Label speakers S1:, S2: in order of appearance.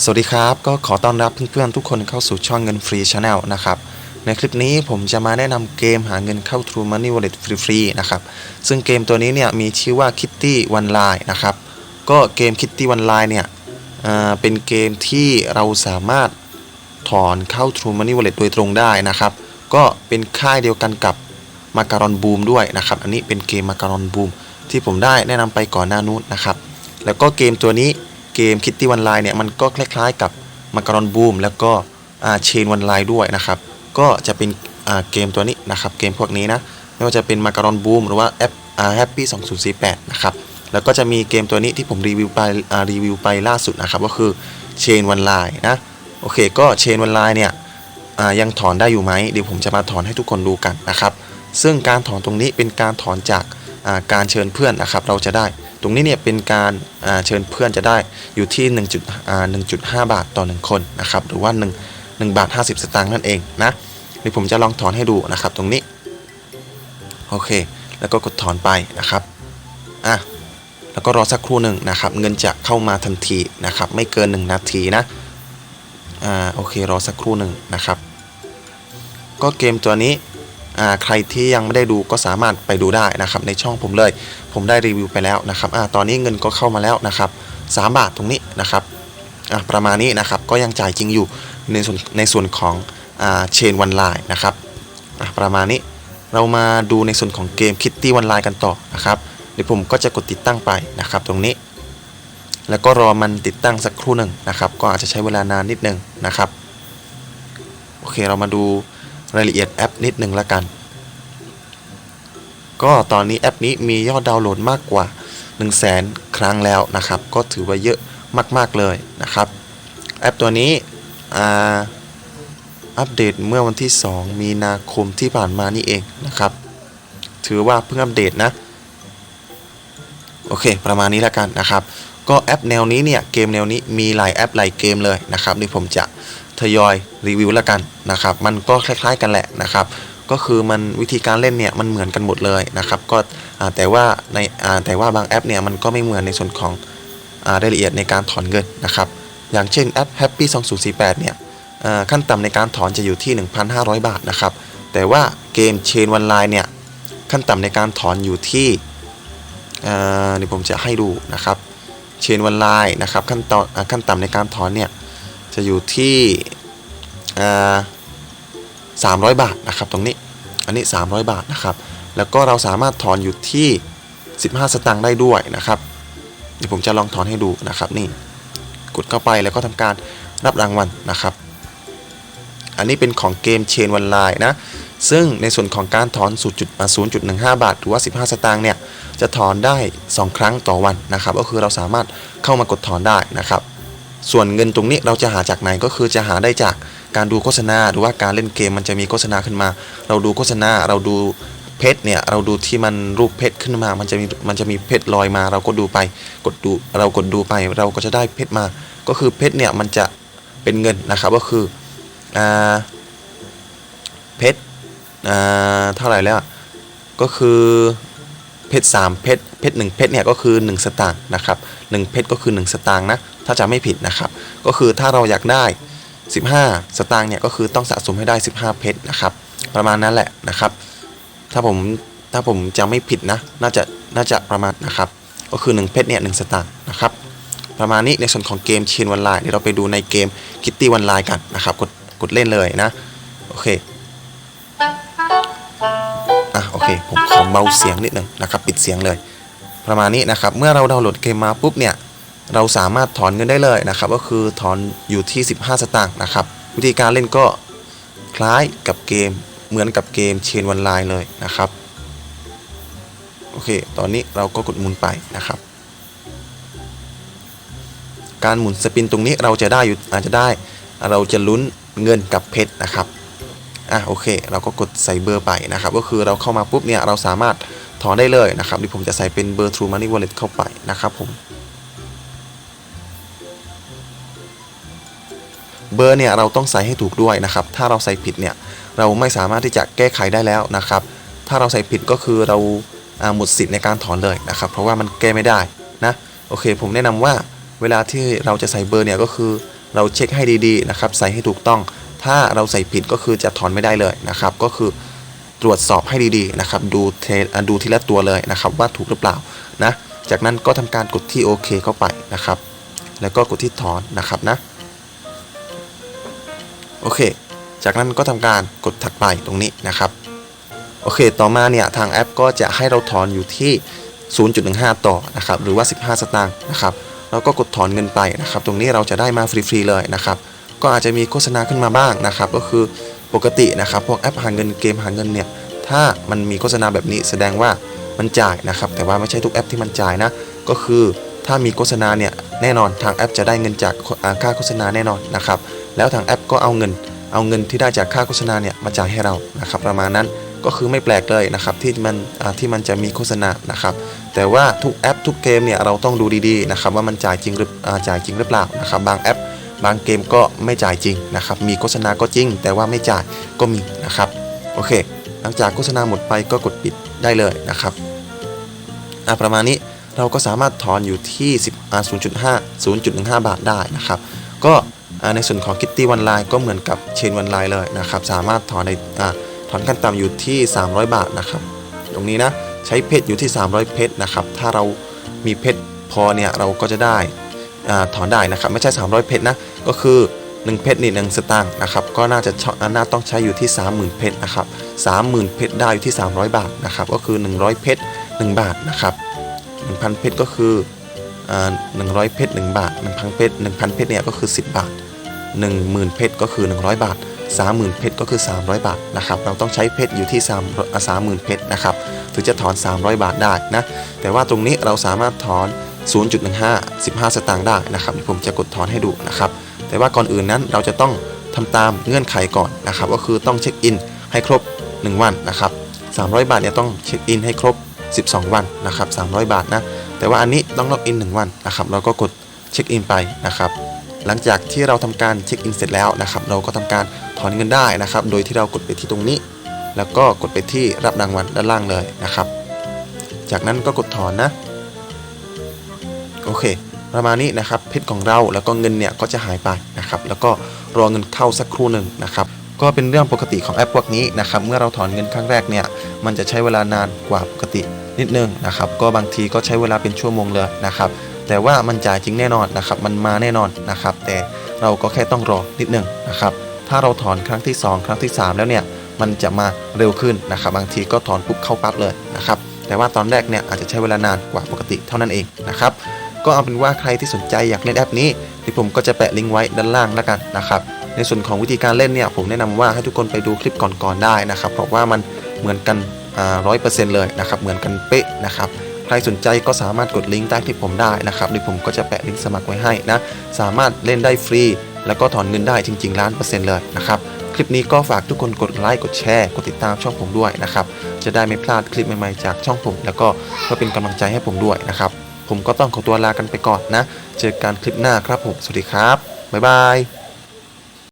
S1: สวัสดีครับ ก็ขอต้อนรับเพื่อนๆทุกคนเข้าสู่ช่องเงินฟรีชาแนลนะครับ ในคลิปนี้ผมจะมาแนะนำเกมหาเงินเข้า True Money Wallet ฟรีๆนะครับ ซึ่งเกมตัวนี้เนี่ยมีชื่อว่า Kitty One Line นะครับ ก็เกม Kitty One Line เนี่ยเป็นเกมที่เราสามารถถอนเข้า True Money Wallet โดยตรงได้นะครับ ก็เป็นค่ายเดียวกันกับมาการอนบูมด้วยนะครับ อันนี้เป็นเกมมาการอนบูมที่ผมได้แนะนำไปก่อนหน้านู้นนะครับ แล้วก็เกมตัวนี้ เกม Kitty One Line เนี่ยมันก็คล้ายๆ กับมาการอนบูมแล้วก็เชนวันไลน์ด้วยนะครับ ก็จะเป็นเกมตัวนี้นะครับ เกมพวกนี้นะ ไม่ว่าจะเป็นมาการอนบูมหรือว่าแอปแฮปปี้2048 นะครับ แล้วก็จะมีเกมตัวนี้ที่ผมรีวิวไปรีวิวไปล่าสุดนะครับ ก็คือเชนวันไลน์นะ โอเค ก็เชนวันไลน์เนี่ยยังถอนได้อยู่ไหมเดี๋ยวผมจะมาถอนให้ทุกคนดูกันนะครับ ซึ่งการถอนตรงนี้เป็นการถอนจากการเชิญเพื่อนนะครับ เราจะได้ ตรงนี้เนี่ยเป็นการาเชิญเพื่อนจะได้อยู่ที่1จุดอ่า1.5 บาทต่อ 1 คนนะครับหรือว่า 1 1บาท50 สตางค์นั่นเองนะเดี๋ยวผมจะลองถอนให้ดูนะครับตรงนี้โอเค แล้วก็กดถอนไปนะครับอะแล้วก็รอสักครู่หนึ่งนะครับ เงินจะเข้ามาทันทีนะครับ ไม่เกิน 1 นาทีนะอ่าโอเครอสักครู่หนึ่งนะครับ ก็เกมตัวนี้ ใครที่ยังไม่ได้ดูก็สามารถไปดูได้นะครับในช่องผมเลย ผมได้รีวิวไปแล้วนะครับอตอนนี้เงินก็เข้ามาแล้วนะครับ3บาทตรงนี้นะครับประมาณนี้นะครับก็ยังจ่ายจริงอยู่ในส่วนในส่วนของเชนวันไลน์นะครับประมาณนี้เรามาดูในส่วนของเกม Kitty One Line กันต่อนะครับเดี๋ยวผมก็จะกดติดตั้งไปนะครับตรงนี้ แล้วก็รอมันติดตั้งสักครู่หนึ่งนะครับ ก็อาจจะใช้เวลานานนิดนึงนะครับโอเคเรามาดู รายละเอียดแอปนิดนึงละกัน ก็ตอนนี้แอปนี้มียอดดาวน์โหลดมากกว่า 1 0 0 0 0แสนครั้งแล้วนะครับ ก็ถือว่าเยอะมาก ๆ เลยนะครับ แอปตัวนี้อัปเดตเมื่อวันที่ 2 มีนาคมที่ผ่านมานี่เองนะครับ ถือว่าเพิ่งอัปเดตนะ โอเค ประมาณนี้แล้วกันนะครับ ก็แอปแนวนี้เนี่ย เกมแนวนี้มีหลายแอปหลายเกมเลยนะครับนี่ผมจะ ทยอยรีวิวแล้วกันนะครับ มันก็คล้าย ๆ กันแหละนะครับ ก็คือมันวิธีการเล่นเนี่ยมันเหมือนกันหมดเลยนะครับ ก็แต่ว่าในแต่ว่าบางแอปเนี่ยมันก็ไม่เหมือนในส่วนของรายละเอียดในการถอนเงินนะครับ อย่างเช่นแอป Happy 2048 เนี่ยอ่าขั้นต่ำในการถอนจะอยู่ที่ 1,500 บาทนะครับ แต่ว่าเกม Chain One Line เนี่ยขั้นต่ำในการถอนอยู่ที่เดี๋ยวผมจะให้ดูนะครับ เชนวันไลน์นะครับขั้นตอนอ่าขั้นต่ำในการถอนเนี่ย จะอยู่ที่สามร้อยบาทนะครับตรงนี้ อันนี้ 300 บาทนะครับ แล้วก็เราสามารถถอนอยู่ที่ 15 สตางค์ได้ด้วยนะครับ เดี๋ยวผมจะลองถอนให้ดูนะครับนี่ กดเข้าไปแล้วก็ทำการรับรางวัลนะครับ อันนี้เป็นของเกมเชนวันไลน์นะ ซึ่งในส่วนของการถอน0.0.15 บาท หรือว่า 15 สตางค์เนี่ย จะถอนได้ 2 ครั้งต่อวันนะครับ ก็คือเราสามารถเข้ามากดถอนได้นะครับ ส่วนเงินตรงนี้เราจะหาจากไหนก็คือจะหาได้จากการดูโฆษณาหรือว่าการเล่นเกมมันจะมีโฆษณาขึ้นมา เราดูโฆษณาเราดูเพชรเนี่ยเราดูที่มันรูปเพชรขึ้นมา มันจะมีมันจะมีเพชรลอยมา เราก็ดูไปกดดูเรากดดูไป เราก็จะได้เพชรมา ก็คือเพชรเนี่ยมันจะเป็นเงินนะครับก็คืออ่าเพชรอ่าเท่าไหร่แล้วก็คือ เพชร3เพชรเพชร1เพชรเนี่ยก็คือ 1 สตางค์นะครับ1เพชรก็คือ 1 สตางค์นะถ้าจะไม่ผิดนะครับ ก็คือถ้าเราอยากได้ 15 สตางค์เนี่ยก็คือต้องสะสมให้ได้ 15 เพชรนะครับประมาณนั้นแหละนะครับ ถ้าผมถ้าผมจะไม่ผิดนะน่าจะน่าจะประมาณนะครับ ก็คือ 1 เพชรเนี่ย1สตางค์นะครับประมาณนี้ในส่วนของเกมเชนวันไลน์เดี๋ยวเราไปดูในเกมคิตตี้วันไลน์กันนะครับกดกดเล่นเลยนะโอเค อะโอเคผมขอเบาเสียงนิดหนึ่งนะครับปิดเสียงเลย ประมาณนี้นะครับ เมื่อเราดาวน์โหลดเกมมาปุ๊บเนี่ยเราสามารถถอนเงินได้เลยนะครับ ก็คือถอนอยู่ที่ 15 สตางค์นะครับ วิธีการเล่นก็คล้ายกับเกมเหมือนกับเกมเชนวันไลน์เลยนะครับโอเค ตอนนี้เราก็กดหมุนไปนะครับ การหมุนสปินตรงนี้เราจะได้อยู่อาจจะได้ เราจะลุ้นเงินกับเพชรนะครับ อะโอเค เราก็กดใส่เบอร์ไปนะครับ ก็คือเราเข้ามาปุ๊บเนี่ยเราสามารถถอนได้เลยนะครับเดี๋ยวผมจะใส่เป็นเบอร์ True Money Wallet เข้าไปนะครับผมเบอร์เนี่ยเราต้องใส่ให้ถูกด้วยนะครับ ถ้าเราใส่ผิดเนี่ยเราไม่สามารถที่จะแก้ไขได้แล้วนะครับ ถ้าเราใส่ผิดก็คือเราอ่าหมดสิทธิ์ในการถอนเลยนะครับ เพราะว่ามันแก้ไม่ได้นะโอเค ผมแนะนำว่าเวลาที่เราจะใส่เบอร์เนี่ยก็คือเราเช็คให้ดีๆนะครับ ใส่ให้ถูกต้อง ถ้าเราใส่ผิดก็คือจะถอนไม่ได้เลยนะครับ ก็คือตรวจสอบให้ดีๆนะครับ ดูเทอะดูทีละตัวเลยนะครับ ว่าถูกหรือเปล่านะ จากนั้นก็ทำการกดที่โอเคเข้าไปนะครับ แล้วก็กดที่ถอนนะครับนะ โอเค จากนั้นก็ทำการกดถัดไปตรงนี้นะครับ โอเค ต่อมาเนี่ยทางแอปก็จะให้เราถอนอยู่ที่ 0.15 ต่อนะครับ หรือว่า 15 สตางค์นะครับ แล้วก็กดถอนเงินไปนะครับ ตรงนี้เราจะได้มาฟรีๆเลยนะครับ ก็อาจจะมีโฆษณาขึ้นมาบ้างนะครับ ก็คือปกตินะครับพวกแอปหาเงินเกมหาเงินเนี่ยถ้ามันมีโฆษณาแบบนี้แสดงว่ามันจ่ายนะครับ แต่ว่าไม่ใช่ทุกแอปที่มันจ่ายนะ ก็คือถ้ามีโฆษณาเนี่ยแน่นอนทางแอปจะได้เงินจากค่าโฆษณาแน่นอนนะครับ แล้วทางแอปก็เอาเงิน เอาเงินที่ได้จากค่าโฆษณาเนี่ยมาจ่ายให้เรานะครับ ประมาณนั้นก็คือไม่แปลกเลยนะครับที่มันที่มันจะมีโฆษณานะครับ แต่ว่าทุกแอปทุกเกมเนี่ยเราต้องดูดีๆนะครับว่ามันจ่ายจริงหรือจ่ายจริงหรือเปล่านะครับ บางแอป บางเกมก็ไม่จ่ายจริงนะครับ มีโฆษณาก็จริง แต่ว่าไม่จ่ายก็มีนะครับ โอเค หลังจากโฆษณาหมดไปก็กดปิดได้เลยนะครับอะประมาณนี้เราก็สามารถถอนอยู่ที่10 0.5 0.15 บาทได้นะครับ ก็ในส่วนของ Kitty One Line ก็เหมือนกับเชนวันไลน์เลยนะครับ สามารถถอนในอ่าถอนขั้นต่ำอยู่ที่ 300 บาทนะครับ ตรงนี้นะใช้เพชรอยู่ที่ 300 เพชรนะครับ ถ้าเรามีเพชรพอเนี่ยเราก็จะได้ ถอนได้นะครับ ไม่ใช่ 300 เพชรนะ ก็คือ 1 เพชรนี่1สตางค์นะครับ ก็น่าจะน่าต้องใช้อยู่ที่ 30,000 เพชรนะครับ 30,000 เพชรได้อยู่ที่ 300 บาทนะครับ ก็คือ 100 เพชร 1 บาทนะครับ 1,000 เพชรก็คืออ่า100 เพชร 1 บาท 1,000 เพชร 1,000 เพชรเนี่ยก็คือ 10 บาท 10,000 เพชรก็คือ 100 บาท 30,000 เพชรก็คือ 300 บาทนะครับ เราต้องใช้เพชรอยู่ที่3อ่า30,000 เพชรนะครับ ถึงจะถอน 300 บาทได้นะ แต่ว่าตรงนี้เราสามารถถอน 0.15 15 สตางค์ได้นะครับเดี๋ยวผมจะกดถอนให้ดูนะครับ แต่ว่าก่อนอื่นนั้นเราจะต้องทำตามเงื่อนไขก่อนนะครับ ก็คือต้องเช็คอินให้ครบ 1 วันนะครับ 300 บาทเนี่ยต้องเช็คอินให้ครบ 12 วันนะครับ 300 บาทนะ แต่ว่าอันนี้ต้องล็อกอิน 1 วันนะครับ เราก็กดเช็คอินไปนะครับ หลังจากที่เราทำการเช็คอินเสร็จแล้วนะครับ เราก็ทำการถอนเงินได้นะครับ โดยที่เรากดไปที่ตรงนี้ แล้วก็กดไปที่รับรางวัลด้านล่างเลยนะครับ จากนั้นก็กดถอนนะ อเค ประมาณนี้นะครับเพชรของเราแล้วก็เงินเนี่ยก็จะหายไปนะครับแล้วก็รอเงินเข้าสักครู่หนึ่งนะครับก็เป็นเรื่องปกติของแอปพวกนี้นะครับเมื่อเราถอนเงินครั้งแรกเนี่ยมันจะใช้เวลานานกว่าปกตินิดนึงนะครับก็บางทีก็ใช้เวลาเป็นชั่วโมงเลยนะครับแต่ว่ามันจ่ายจริงแน่นอนนะครับมันมาแน่นอนนะครับแต่เราก็แค่ต้องรอนิดนึงนะครับถ้าเราถอนครั้งที่ 2 ครั้งที่ 3 แล้วเนี่ยมันจะมาเร็วขึ้นนะครับบางทีก็ถอนปุ๊บเข้าปั๊บเลยนะครับแต่ว่าตอนแรกเนี่ยอาจจะใช้เวลานานกว่าปกติเท่านั้นเองนะครับ ก็เอาเป็นว่าใครที่สนใจอยากเล่นแอปนี้เดี๋ยวผมก็จะแปะลิงก์ไว้ด้านล่างแล้วกันนะครับในส่วนของวิธีการเล่นเนี่ยผมแนะนำว่าให้ทุกคนไปดูคลิปก่อนๆได้นะครับเพราะว่ามันเหมือนกันร้อยเปอร์เซ็นต์เลยนะครับเหมือนกันเป๊ะนะครับใครสนใจก็สามารถกดลิงก์ใต้คลิปผมได้นะครับเดี๋ยวผมก็จะแปะลิงก์สมัครไว้ให้นะสามารถเล่นได้ฟรี แล้วก็ถอนเงินได้จริงๆล้านเปอร์เซ็นต์เลยนะครับคลิปนี้ก็ฝากทุกคนกดไลค์กดแชร์กดติดตามช่องผมด้วยนะครับจะได้ไม่พลาดคลิปใหม่ๆจากช่องผม แล้วก็เพื่อเป็นกำลังใจให้ผมด้วยนะครับ ผมก็ต้องขอตัวลากันไปก่อนนะ เจอกันคลิปหน้าครับผม สวัสดีครับ บ๊ายบาย